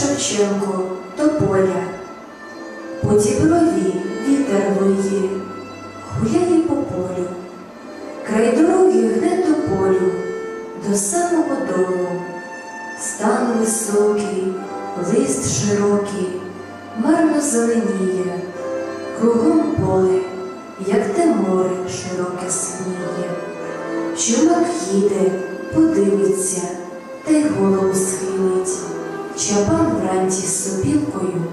Шевченко тополя. По діброві вітер виє, гуляє по полю. Край дороги гне тополю до самого дому. Стан високий, лист широкий, марно зеленіє, кругом поле, як те море широке синіє. Чумак їде, подивиться, та й голову схилить. Чабан вранці з сопілкою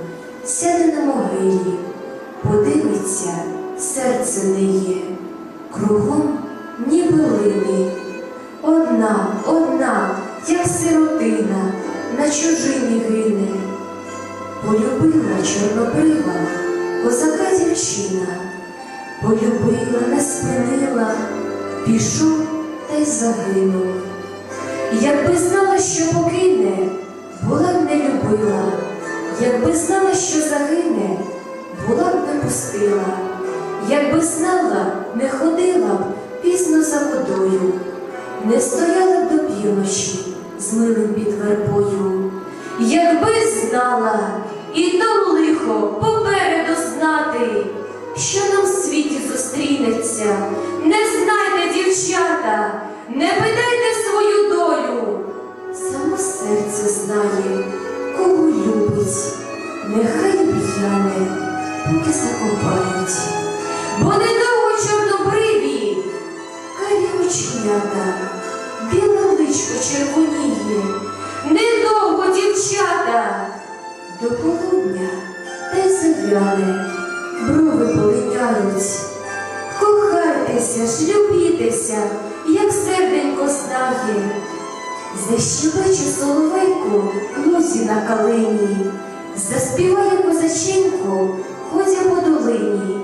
сяде на могилі, подивиться, серце не є, кругом ніби лини. Одна, одна, як сиротина, на чужині гине. Полюбила чорнобрива, козака дівчина, полюбила, не спинила, пішов та й загинув. Якби знала, що не любила, якби знала, що загине, була б не пустила, якби знала, не ходила б пізно за водою, не стояла б до півночі з милим під вербою. Якби знала, і то лихо попереду знати, що нам в світі зустрінеться, не знайте, дівчата, не питайте свою долю. Само серце знає, любить, нехай п'яне, поки закопають. Бо недовго чорнобриві, карі оченята, біле личко червоніє, недовго дівчата, до полудня та й зав'яне, брови полиняють. Кохайтеся ж, любітеся, як серденько знає. Защебече соловейку лузі на калині, заспіває козаченько, ходя по долині,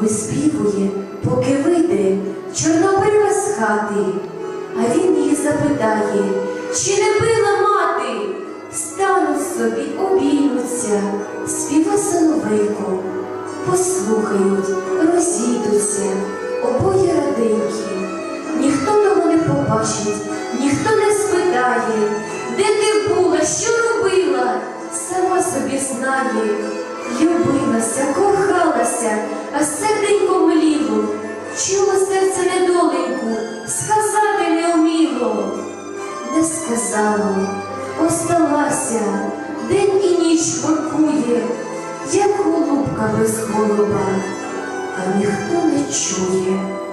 виспівує, поки вийде чорнобрива з хати, а він її запитає, чи не била мати, стануть собі, обіймуться, співа соловейко, послухають, розійдуться, обоє раденькі. Ніхто того не побачить, ніхто не спитає, де ти була, що робила, сама собі знає. Любилася, кохалася, а серденько мліло, чуло серце недоленьку, сказати не вміло. Не сказало, осталася, день і ніч воркує, як голубка без голуба, а ніхто не чує.